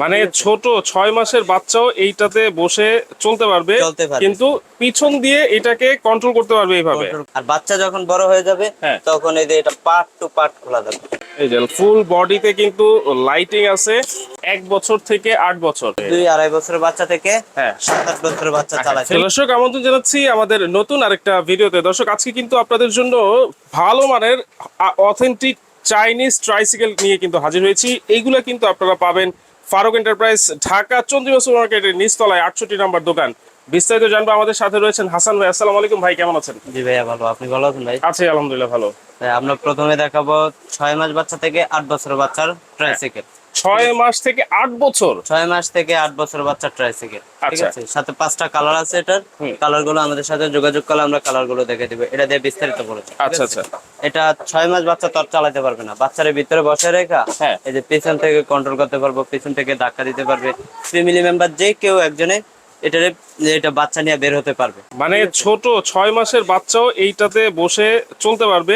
মানে ছোট ছয় মাসের বাচ্চাও এইটাতে বসে চলতে পারবে কিন্তু পিছন দিয়ে এটাকে কন্ট্রোল করতে পারবে এইভাবে। আর বাচ্চা যখন বড় হয়ে যাবে হ্যাঁ। তখন এই যে এটা পার্ট টু পার্ট খোলা যাবে এই যে ফুল বডিতে কিন্তু লাইটিং আছে এক বছর থেকে আট বছর। দুই আড়াই বছরের বাচ্চা থেকে হ্যাঁ। সাত আট বছরের বাচ্চা চালায় দর্শক আমন্ত্রণ জানাচ্ছি আমাদের নতুন আরেকটা ভিডিওতে। দর্শক আজকে কিন্তু আপনাদের জন্য ভালো মানের অথেন্টিক চাইনিজ ট্রাইসাইকেল নিয়ে কিন্তু হাজির হয়েছি। এইগুলা কিন্তু আপনারা পাবেন ফারুক এন্টারপ্রাইজ ঢাকা চন্দ্রিমা সুপার মার্কেটের নিচতলায় আটষট্টি নাম্বার দোকান। বিস্তারিত জানব আমাদের সাথে রয়েছেন হাসান ভাই। আসসালামু আলাইকুম ভাই কেমন আছেন? জি ভাইয়া ভালো। আপনি ভালো আছেন ভাই? আছি আলহামদুলিল্লাহ ভালো। আমরা প্রথমে দেখাবো ছয় মাস বাচ্চা থেকে আট বছর বাচ্চার ট্রাইসাইকেল ছয় মাস থেকে আট বছর? ছয় মাস থেকে আট বছর বাচ্চা ট্রাইসাইকেল ঠিক আচ্ছা। আছে? সাথে পাঁচটা কালার আছে এটার। কালারগুলো আমাদের সাথে যোগাযোগ করলে আমরা কালারগুলো দেখে দিব। এটা দিয়ে বিস্তারিত বলেছি আচ্ছা আচ্ছা। এটা ছয় মাস বাচ্চা তো আর চালাতে পারবে না। বাচ্চার ভিতরে বসে রেখা হ্যাঁ। এই যে পেছন থেকে কন্ট্রোল করতে পারব পেছন থেকে ধাক্কা দিতে পারবে। ফ্যামিলি মেম্বার যে কেউ একজনে এটারে এটা বাচ্চা নিয়ে বের হতে পারবে। মানে ছোট ছয় মাসের বাচ্চাও এইটাতে বসে চলতে পারবে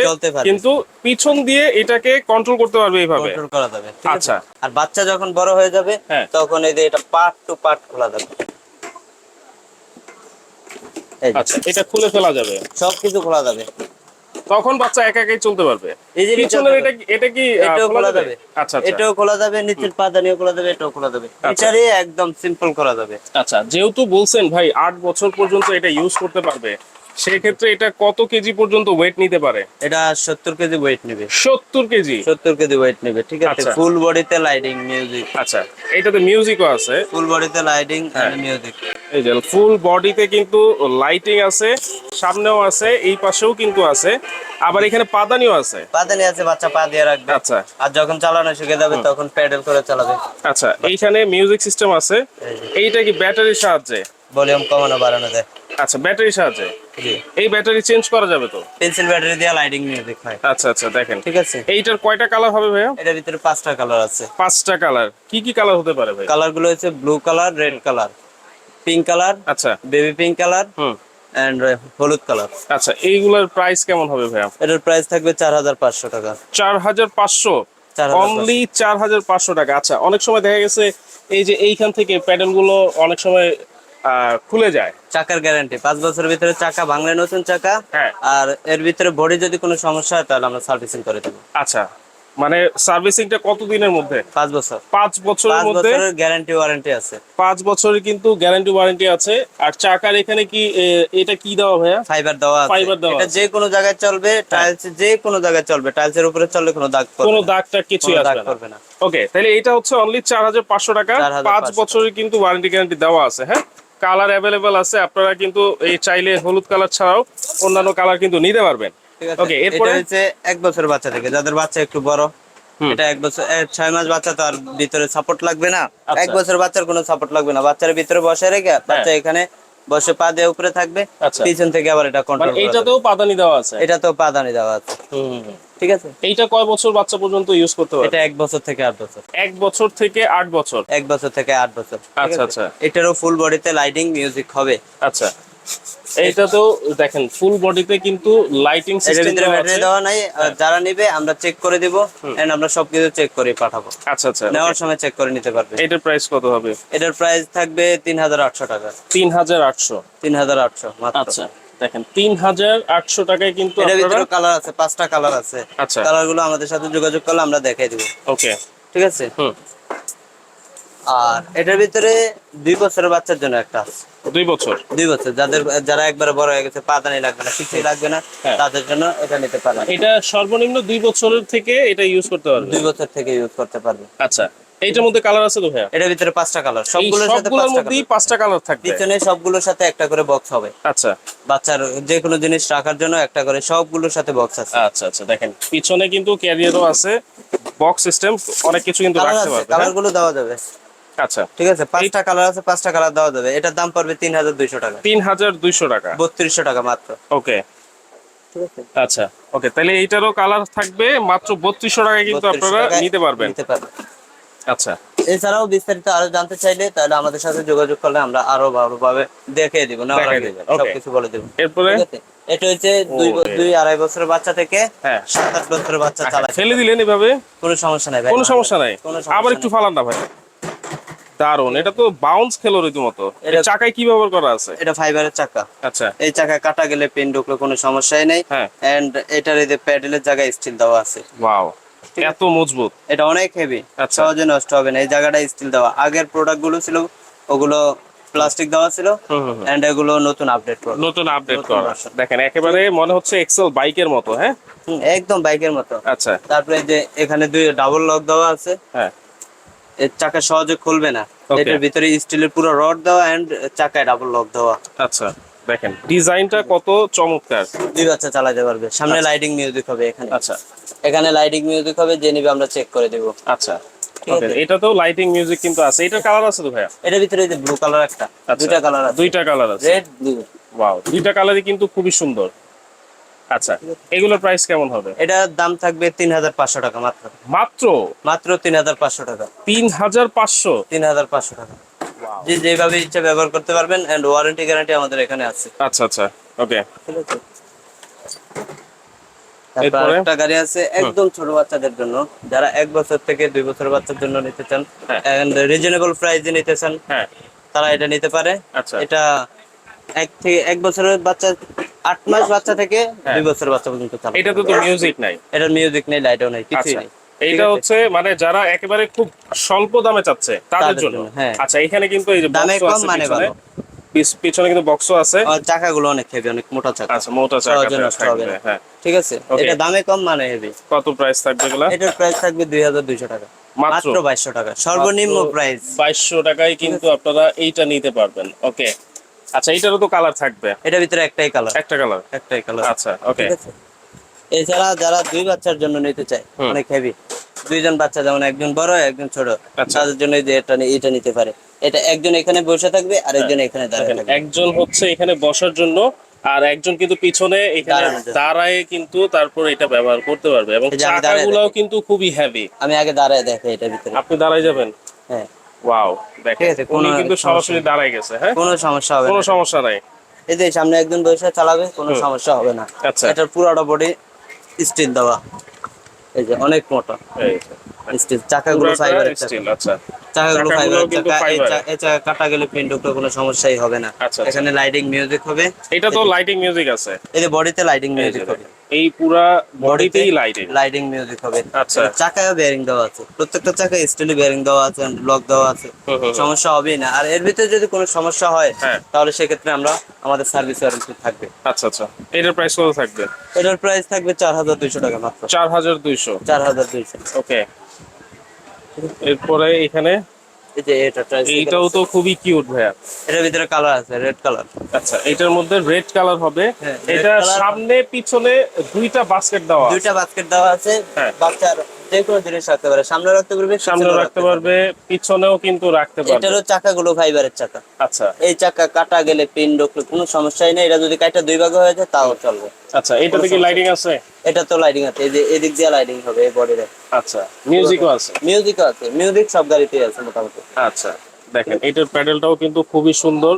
কিন্তু পিছন দিয়ে এটাকে কন্ট্রোল করতে পারবে এইভাবে। কন্ট্রোল করা যাবে আচ্ছা। আর বাচ্চা যখন বড় হয়ে যাবে হ্যাঁ। তখন এই যে এটা পার্ট টু পার্ট খোলা যাবে। আচ্ছা এটা খুলে ফেলা যাবে। সবকিছু খোলা যাবে। তখন বাচ্চা একা একাই চলতে পারবে। Easily পিছনের চলতে এটা কি- এটা কি এটাও খোলা যাবে? আচ্ছা আচ্ছা। এটাও খোলা যাবে নিচের পাদানিও খোলা যাবে এটাও খোলা যাবে। আচ্ছা। এটারই একদম সিম্পল করা যাবে। আচ্ছা যেহেতু বলছেন ভাই আট বছর পর্যন্ত এটা ইউজ করতে পারবে সেক্ষেত্রে এটা কত কেজি পর্যন্ত ওয়েট নিতে পারে? এটা সত্তর কেজি ওয়েট নেবে। সত্তর কেজি? সত্তর কেজি ওয়েট নেবে ঠিক আছে। ফুল বডিতে লাইটিং মিউজিক আচ্ছা এটাতে মিউজিকও আছে। ফুল বডিতে লাইটিং। এন্ড মিউজিক এই যে ফুল বডিতে কিন্তু লাইটিং আছে সামনেও আছে এই পাশেও কিন্তু আছে। আবার এখানে পাদানিও আছে। পাদানি আছে বাচ্চা পা দিয়ে রাখবে। আচ্ছা। আর যখন চালানো শিখে যাবে তখন প্যাডেল করে চালাবে। আচ্ছা এইখানে মিউজিক সিস্টেম আছে। এইটা কি ব্যাটারির সাহায্যে? ভলিউম কমানো বাড়ানো দেয় আচ্ছা ব্যাটারির সাহায্যে? জি। এই ব্যাটারি চেঞ্জ করা যাবে তো? পেন্সিল ব্যাটারি দিয়ে লাইটিং মিউজিক হয়। আচ্ছা আচ্ছা দেখেন। ঠিক আছে। এইটার কয়টা কালার হবে ভাইয়া? এটার ভিতরে পাঁচটা কালার আছে। পাঁচটা কালার কি কি কালার হতে পারে ভাই কালারগুলো হচ্ছে blue colour red colour pink colour আচ্ছা। Baby pink colour hmm. And হলুদ কালার আচ্ছা এইগুলোর প্রাইস কেমন হবে ভাইয়া? এটার প্রাইস থাকবে চার হাজার পাঁচশো টাকা। চার হাজার পাঁচশো? 4,500 অনলি চার হাজার পাঁচশো টাকা। আচ্ছা অনেক সময় দেখা গেছে এই যে এইখান থেকে প্যাডেলগুলো অনেক সময় খুলে যায়। চাকার গ্যারান্টি পাঁচ বছরের ভিতরে চাকা ভাঙলে নতুন চাকা হ্যাঁ। আর এর ভিতরে বডি যদি কোনো সমস্যা হয় তাহলে আমরা সার্ভিসিং করে দেবো। আচ্ছা মানে সার্ভিসিংটা কত দিনের মধ্যে? পাঁচ বছর। পাঁচ বছরের মধ্যে? গ্যারান্টি ওয়ারেন্টি আছে। পাঁচ বছরের কিন্তু গ্যারান্টি ওয়ারেন্টি আছে। আর চাকার এখানে কি এটা কি দেওয়া ভাইয়া? ফাইবার দেওয়া আছে। Fiber দেওয়া এটা যে কোনো জায়গায় চলবে টাইলস যে কোনো জায়গায় চলবে। টাইলস এর উপরে চললে কোনো দাগ পড়বে কোনো দাগটা কিছু আসবে না। ওকে তাহলে এটা হচ্ছে অনলি চার হাজার পাঁচশো টাকা। পাঁচ বছরের কিন্তু ওয়ারেন্টি গ্যারান্টি দেওয়া আছে হ্যাঁ? কালার অ্যাভেলেবেল আছে আপনারা কিন্তু এই চাইলে হলুদ কালার ছাড়াও অন্যান্য কালার কিন্তু নিতে পারবেন। ওকে এটা এরপরে? হচ্ছে এক বছর বাচ্চা থেকে যাদের বাচ্চা একটু বড়। এটা এক বছর ছয় মাস বাচ্চা তো আর ভিতরে সাপোর্ট লাগবে না। আচ্ছা। এক বছর বাচ্চার কোনো সাপোর্ট লাগবে না। বাচ্চার ভিতরে বসে রেখে বাচ্চা এখানে বসে পা দিয়ে উপরে থাকবে। আচ্ছা। পিছন থেকে আবার এটা মানে কন্ট্রোল এইটাতেও পাদানি দেওয়া আছে? এটা তো পাদানি দেওয়া আছে। ঠিক আছে? এইটা কয় বছর বাচ্চা পর্যন্ত ইউজ করতে পারবে? এটা এক বছর থেকে আট বছর। এক বছর থেকে আট বছর? এক বছর থেকে আট বছর। আচ্ছা, আচ্ছা। এটারও ফুল বডিতে লাইটিং মিউজিক হবে। আচ্ছা। এইটাতেও দেখেন ফুল বডিতে কিন্তু লাইটিং সিস্টেম ভিতরে ব্যাটারি দেওয়া নাই। যারা নিবে আমরা চেক করে দিব। এন্ড আমরা সবকিছু চেক করে পাঠাবো। আচ্ছা আচ্ছা নেওয়ার সময় চেক করে নিতে পারবে। এটার প্রাইস কত হবে? এটার প্রাইস থাকবে তিন হাজার আটশো টাকা। তিন হাজার আটশো। তিন হাজার আটশো মাত্র। আচ্ছা দেখেন তিন হাজার আটশো টাকায় কিন্তু এটার ভিতরে কালার আছে পাঁচটা কালার আছে। আচ্ছা। কালারগুলো আমাদের সাথে যোগাযোগ করলে আমরা দেখাই দিব। ওকে ঠিক আছে? হুম। আর এটার ভিতরে দুই বছরের বাচ্চার জন্য একটা দুই বছর? দুই বছর। যাদের যারা একবারে বড় হয়ে গেছে পাতানি লাগবে না কিছুই লাগবে না হ্যাঁ। তাদের জন্য এটা নিতে পারবে। এটা সর্বনিম্ন দুই বছরের থেকে এটা ইউজ করতে পারবে? দুই বছর থেকে ইউজ করতে পারবে। আচ্ছা এইটার মধ্যে কালার আছে তো ভাইয়া? এটার ভিতরে পাঁচটা কালার সবগুলোর সাথে পাঁচটা মধ্যেই। পাঁচটা কালার থাকবে? পিছনে সবগুলোর সাথে একটা করে বক্স হবে। আচ্ছা। বাচ্চার যে কোনো জিনিস রাখার জন্য একটা করে সবগুলোর সাথে বক্স আছে। আচ্ছা আচ্ছা দেখেন পিছনে কিন্তু ক্যারিয়ারও আছে বক্স সিস্টেম অনেক কিছু কিন্তু রাখতে পারবে কালার হ্যাঁ? দেওয়া যাবে। আচ্ছা। ঠিক আছে পাঁচটা কালার আছে পাঁচটা কালার দেওয়া যাবে। এটার দাম পড়বে তিন হাজার দুইশো টাকা। তিন হাজার দুইশো টাকা। বত্রিশশো টাকা মাত্র। ওকে। আচ্ছা ওকে তাহলে এইটারও কালার থাকবে মাত্র বত্রিশশো টাকায় কিন্তু আপনারা নিতে পারবেন। নিতে পারবেন। আচ্ছা। এছাড়াও বিস্তারিত আরও জানতে চাইলে তাহলে আমাদের সাথে যোগাযোগ করলে আমরা আরও ভালোভাবে দেখিয়ে দিব না সবকিছু বলে দেবো। এরপরে? এটা হচ্ছে দুই দুই আড়াই বছরের বাচ্চা থেকে হ্যাঁ। সাত আট বছরের বাচ্চা চালায়। ফেলে দিলেন এভাবে? কোনো সমস্যা নাই ভাই কোনো সমস্যা নাই। আবার একটু ফালান না ভাই। দারুণ এটা তো বাউন্স খেলো রীতিমতো। এটা- চাকায় কি ব্যবহার করা আছে? এটা ফাইবারের চাকা। আচ্ছা। এই চাকা কাটা গেলে পেন ঢুকলে কোনো সমস্যাই নেই। হ্যাঁ। এন্ড এটার এই যে প্যাডেলের জায়গায় স্টিল দেওয়া আছে। ওয়াও এত মজবুত। এটা অনেক হেভি আচ্ছা। সহজে নষ্ট হবে না। এই জায়গাটা স্টিল দেওয়া। আগের প্রোডাক্টগুলো ছিল ওগুলো প্লাস্টিক দেওয়া ছিল। এন্ড এগুলো নতুন আপডেট করা। নতুন আপডেট করা। দেখেন একেবারে মনে হচ্ছে এক্সেল বাইকের মতো হ্যাঁ? একদম বাইকের মতো। আচ্ছা। তারপরে যে এখানে দুই ডাবল লক দেওয়া আছে। হ্যাঁ। চাকা সহজে খুলবে না। এটার ভিতরে স্টিলের পুরো রড দেওয়া এন্ড চাকায় ডাবল লক দেওয়া। আচ্ছা দেখেন ডিজাইনটা কত চমৎকার। দুই বাচ্চা চালাতে পারবে। সামনে লাইটিং মিউজিক হবে এখানে। আচ্ছা। এখানে লাইটিং মিউজিক হবে যে নিবে আমরা চেক করে দেবো। আচ্ছা। এটা তো লাইটিং মিউজিক কিন্তু আছে। এটার কালার আছে তো ভাইয়া? এটার ভিতরে এই যে ব্লু কালার একটা। আচ্ছা। দুইটা কালার আছে। দুইটা কালার আছে। রেড ব্লু ওয়াও দুইটা কালারই কিন্তু খুবই সুন্দর। আচ্ছা এগুলোর প্রাইস কেমন হবে? এটার দাম থাকবে তিন হাজার পাঁচশো টাকা মাত্র। মাত্র? মাত্র তিন হাজার পাঁচশো টাকা। তিন হাজার পাঁচশো? তিন হাজার পাঁচশো টাকা। যে যেভাবে ইচ্ছা ব্যবহার করতে পারবেন এন্ড ওয়ারেন্টি গ্যারান্টি আমাদের এখানে আছে। আচ্ছা আচ্ছা ওকে ঠিক আছে? একটা গাড়ি আছে একদম ছোট বাচ্চাদের জন্য। যারা এক বছর থেকে দুই বছর বাচ্চার জন্য নিতে চান হ্যাঁ। এন্ড রিজনেবল প্রাইসে নিতে চান হ্যাঁ। তারা এটা নিতে পারে। আচ্ছা। এটা এক থেকে এক বছরের বাচ্চা আট মাস বাচ্চা থেকে হ্যাঁ। দুই বছর বাচ্চা পর্যন্ত চালাতে এটা তো মিউজিক নাই। এটার মিউজিক নেই লাইটও নেই কিছুই আচ্ছা। নেই। এইটা হচ্ছে মানে যারা একেবারে খুব স্বল্প দামে চাচ্ছে তাদের জন্য। হ্যাঁ। আচ্ছা এখানে কিন্তু এই যে দামে কম, মানে ভালো। পিছনে কিন্তু বক্সও আছে। আর চাকাগুলো অনেক হেভি অনেক মোটা চাকা। আচ্ছা মোটা চাকা নষ্ট হবে হ্যাঁ। ঠিক আছে? এটা দামে কম মানে হেভি কত প্রাইস থাকবে এগুলা? এটার প্রাইস থাকবে দুই হাজার দুইশো টাকা। মাত্র? মাত্র বাইশশো টাকা। সর্বনিম্ন প্রাইস বাইশশো টাকায় কিন্তু আপনারা এইটা নিতে পারবেন। ওকে আচ্ছা এটারও তো কালার থাকবে। এটার ভিতরে একটাই কালার একটা কালার একটাই কালার আচ্ছা ওকে এছাড়া যারা দুই বাচ্চার জন্য নিতে চায় অনেক হেভি দুইজন বাচ্চা যেমন একজন বড় একজন ছোট আচ্ছা। তাদের জন্য এটা এটা নিতে পারে। এটা একজন এখানে বসে থাকবে আর একজন এখানে দাঁড়িয়ে থাকবে। একজন হচ্ছে এখানে বসার জন্য আর একজন কিন্তু পিছনে এখানে দাঁড়ায় কিন্তু তারপর এটা ব্যবহার করতে পারবে। এবং চাকাগুলোও কিন্তু খুবই হেভি আমি আগে দাঁড়ায় দেখে এটা ভিতরে। আপনি দাঁড়ায় যাবেন। হ্যাঁ। ওয়াও দেখেন উনি কিন্তু সরাসরি দাঁড়ায় গেছে হ্যাঁ? কোনো সমস্যা হবে কোনো সমস্যা নাই। এই যে সামনে একজন বসে চালাবে কোনো সমস্যা হবে না। আচ্ছা। এটার পুরোটা বডি স্টিল দেওয়া। এই যে অনেক মোটা। স্টিল চাকাগুলো স্টিল আচ্ছা। চাকাগুলো চাকা এই চাকা কাটা গেলে কোনো সমস্যাই হবে না। আচ্ছা। এখানে লাইটিং মিউজিক হবে। এটা তো লাইটিং মিউজিক আছে। এই যে বডিতে লাইটিং মিউজিক হবে। এই পুরা বডিতেই লাইটিং লাইটিং মিউজিক হবে। আচ্ছা। এবার চাকায় বেয়ারিং দেওয়া আছে। প্রত্যেকটা চাকায় স্টিলে বেয়ারিং দেওয়া আছে লক দেওয়া আছে। সমস্যা হবেই না। আর এর ভিতরে যদি কোনো সমস্যা হয় হ্যাঁ। তাহলে সেক্ষেত্রে আমরা আমাদের সার্ভিস ওয়ারেন্টি থাকবে। আচ্ছা আচ্ছা। এটার প্রাইস কত থাকবে? এটার প্রাইস থাকবে চার হাজার দুইশো টাকা মাত্র। চার হাজার দুইশো। চার হাজার দুইশো। ওকে এরপরে এখানে এই যে এটা এইটাও তো খুবই কিউট ভাইয়া। এটার ভিতরে কালার আছে রেড কালার আচ্ছা এটার মধ্যে রেড কালার হবে। হ্যাঁ, এটা সামনে পিছনে দুইটা বাস্কেট দেওয়া দুইটা বাস্কেট দেওয়া আছে। হ্যাঁ। বাচ্চার যে কোনো জিনিস রাখতে পারে। সামনে রাখতে পারবে সামনে রাখতে পারবে। পিছনেও কিন্তু রাখতে পারবে। এটারও চাকাগুলো ফাইবারের চাকা। আচ্ছা। এই চাকা কাটা গেলে পিন ঢুকলে কোনো সমস্যাই নেই। এটা যদি কাটা দুই ভাগে হয়ে যায় তাও চলবে। আচ্ছা এটাতে কি লাইটিং আছে? এটা তো লাইটিং আছে। এই যে এদিক দিয়ে লাইটিং হবে এই বডিতে আচ্ছা মিউজিকও আছে। মিউজিকও আছে। মিউজিক সব গাড়িতেই আছে মোটামুটি। আচ্ছা দেখেন এটার প্যাডেলটাও কিন্তু খুবই সুন্দর।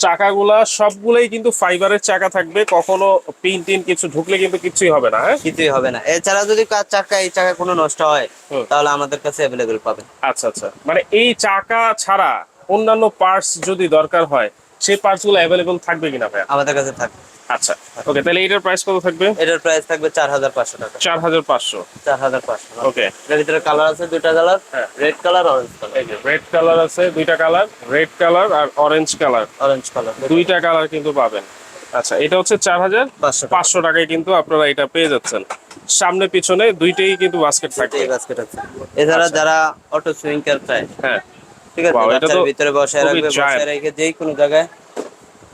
চাকাগুলা সবগুলাই কিন্তু ফাইবারের চাকা থাকবে কখনো পিন টিন কিছু ঢুকলে কিন্তু কিছুই হবে না হ্যাঁ? কিছুই হবে না। এছাড়া যদি কার চাকা এই চাকা কোনো নষ্ট হয় তাহলে আমাদের কাছে অ্যাভেলেবেল পাবে আচ্ছা আচ্ছা। মানে এই চাকা ছাড়া অন্যান্য পার্টস যদি দরকার হয় সেই পার্টসগুলো অ্যাভেলেবেল থাকবে কিনা ভাই আমাদের কাছে থাকবে। আচ্ছা ওকে তাহলে এটার প্রাইস কত থাকবে? এটার প্রাইস থাকবে চার হাজার পাঁচশো টাকা। চার হাজার পাঁচশো। চার হাজার পাঁচশো ওকে এটার ভিতরে কালার আছে দুইটা কালার হ্যাঁ। রেড কালার অরেঞ্জ কালার এই যে রেড কালার আছে দুইটা কালার রেড কালার আর অরেঞ্জ কালার অরেঞ্জ কালার দুইটা কালার কিন্তু পাবেন। আচ্ছা এটা হচ্ছে চার হাজার পাঁচশো টাকায় কিন্তু আপনারা এটা পেয়ে যাচ্ছেন। সামনে পিছনে দুইটাই কিন্তু বাস্কেট থাকবে। বাস্কেট আছে। এছাড়া যারা অটো সুইঙ্কার চায় হ্যাঁ। ঠিক আছে ভিতরে বসে রাখবে। বসায় রেখে যেই কোনো জায়গায়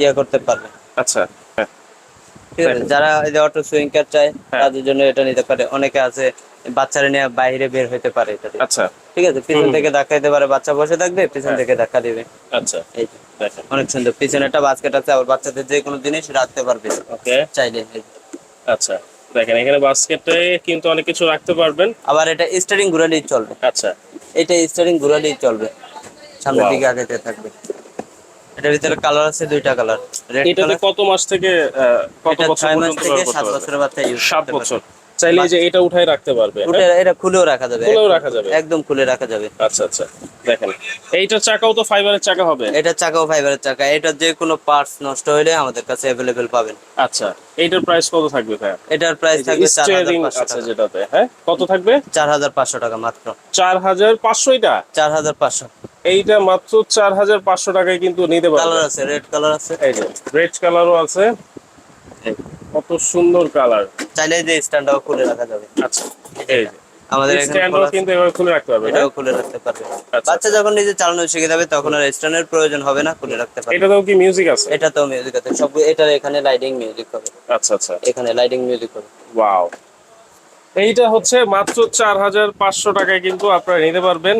ইয়ে করতে পারবে। আচ্ছা। যারা এই যে অটো সুইঙ্কার চায় হ্যাঁ। তাদের জন্য এটা নিতে পারে। অনেকে আছে বাচ্চারা নিয়ে বাইরে বের হইতে পারে এটা আচ্ছা। ঠিক আছে পিছন থেকে ধাক্কা দিতে পারে বাচ্চা বসে থাকবে পিছন হ্যাঁ। থেকে ধাক্কা দিবে। আচ্ছা। এই অনেক সুন্দর। পিছনে একটা বাস্কেট আছে আবার বাচ্চাদের যে কোনো জিনিস রাখতে পারবে। ওকে। চাইলে আচ্ছা। দেখেন এখানে বাস্কেটে কিন্তু অনেক কিছু রাখতে পারবেন। আবার এটা স্টারিং ঘুরালেই চলবে। আচ্ছা। এটা স্টারিং ঘুরালেই চলবে। সামনের. দিকে আগাতে থাকবে। এটার ভিতরে কালার আছে দুইটা কালার রেড এটাতে কত মাস থেকে কত বছর পর্যন্ত থেকে ব্যবহার সাত করতে পারবে? বছরের বাচ্চা ইউজ 7 বছর। চাইলে যে এটা উঠায় রাখতে পারবে হ্যাঁ? এটা খুলেও রাখা যাবে খুলেও রাখা যাবে? একদম খুলে রাখা যাবে। আচ্ছা আচ্ছা দেখেন। এইটার চাকাও তো ফাইবারের চাকা হবে? এটা চাকাও ফাইবারের চাকা। এটা যে কোনো পার্টস নষ্ট হলে আমাদের কাছে অ্যাভেলেবেল পাবেন। আচ্ছা এইটার প্রাইস কত থাকবে ভাইয়া? এটার প্রাইস থাকবে চার হাজার স্টিয়ারিং পাঁচশো আছে টাকা। যেটাতে হ্যাঁ? কত থাকবে? চার হাজার পাঁচশো টাকা মাত্র। চার হাজার পাঁচশো এটা? চার হাজার পাঁচশো। এইটা মাত্র চার হাজার পাঁচশো টাকায় কিন্তু নিতে কালার আছে রেড কালার আছে। এই যে রেড কালারও আছে। কত সুন্দর কালার চাইলে যে স্ট্যান্ডটাও খুলে রাখা যাবে। আচ্ছা এই যে। আমাদের স্ট্যান্ডও কিন্তু এবার খুলে রাখতে পারবে এটাও? খুলে রাখতে পারবে। আচ্ছা। বাচ্চা যখন নিজে চালানো শিখে যাবে তখন আর স্ট্যান্ডের প্রয়োজন হবে না খুলে রাখতে পারবে। এটাতেও কি মিউজিক আছে? এটা তো মিউজিক আছে। সব এটার এখানে লাইটিং মিউজিক হবে। আচ্ছা আচ্ছা। এখানে লাইটিং মিউজিক হবে। ওয়াও এইটা হচ্ছে মাত্র চার হাজার পাঁচশো টাকায় কিন্তু আপনারা নিতে পারবেন।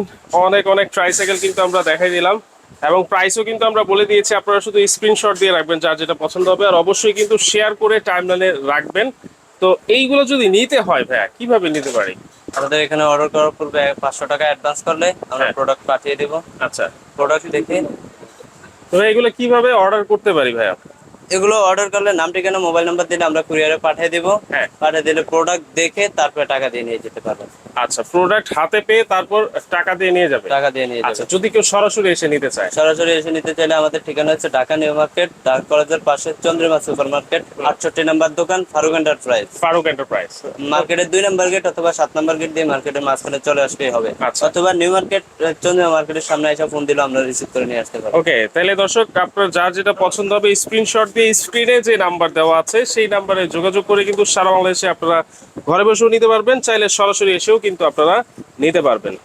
অনেক অনেক ট্রাইসাইকেল কিন্তু আমরা দেখাই দিলাম। এবং প্রাইসও কিন্তু আমরা বলে দিয়েছি আপনারা শুধু স্ক্রিনশট দিয়ে রাখবেন যার যেটা পছন্দ হবে। আর অবশ্যই কিন্তু শেয়ার করে টাইমলাইনে রাখবেন। তো এইগুলো যদি নিতে হয় ভাইয়া কীভাবে নিতে পারি? আমাদের এখানে অর্ডার করার পূর্বে পাঁচশো টাকা অ্যাডভান্স করলে আমরা হ্যাঁ। প্রোডাক্ট পাঠিয়ে দেবো। আচ্ছা। প্রোডাক্ট দেখে তো এগুলো কীভাবে অর্ডার করতে পারি ভাইয়া? এগুলো অর্ডার করলে নাম ঠিকানা মোবাইল নাম্বার দিলে আমরা কুরিয়ারে পাঠিয়ে দিব। হ্যাঁ। পাঠিয়ে দিলে প্রোডাক্ট দেখে তারপরে টাকা দিয়ে নিয়ে যেতে পারবেন। আচ্ছা প্রোডাক্ট হাতে পেয়ে তারপর টাকা দিয়ে নিয়ে যাবে? টাকা দিয়ে নিয়ে আচ্ছা যাবে যদি কেউ সরাসরি এসে নিতে চায়? সরাসরি এসে নিতে চাইলে আমাদের ঠিকানা হচ্ছে ঢাকা নিউ মার্কেট ঢাকা কলেজের পাশে চন্দ্রিমা সুপার মার্কেট আটষট্টি নাম্বার দোকান ফারুক এন্টারপ্রাইজ ফারুক এন্টারপ্রাইজ মার্কেটের দুই নাম্বার গেট অথবা সাত নাম্বার গেট দিয়ে মার্কেটের মাঝখানে চলে আসলেই হবে। আচ্ছা। অথবা নিউ মার্কেট চন্দ্রিমা মার্কেটের সামনে এসে ফোন দিলে আমরা রিসিভ করে নিয়ে আসতে পারব। ওকে তাহলে দর্শক আপনার যার যেটা পছন্দ হবে স্ক্রিনশট দিয়ে স্ক্রিনে যে নাম্বার দেওয়া আছে, সেই নাম্বারে যোগাযোগ করে কিন্তু সারা বাংলাদেশে আপনারা ঘরে বসেও নিতে পারবেন। চাইলে সরাসরি এসেও কিন্তু আপনারা নিতে পারবেন।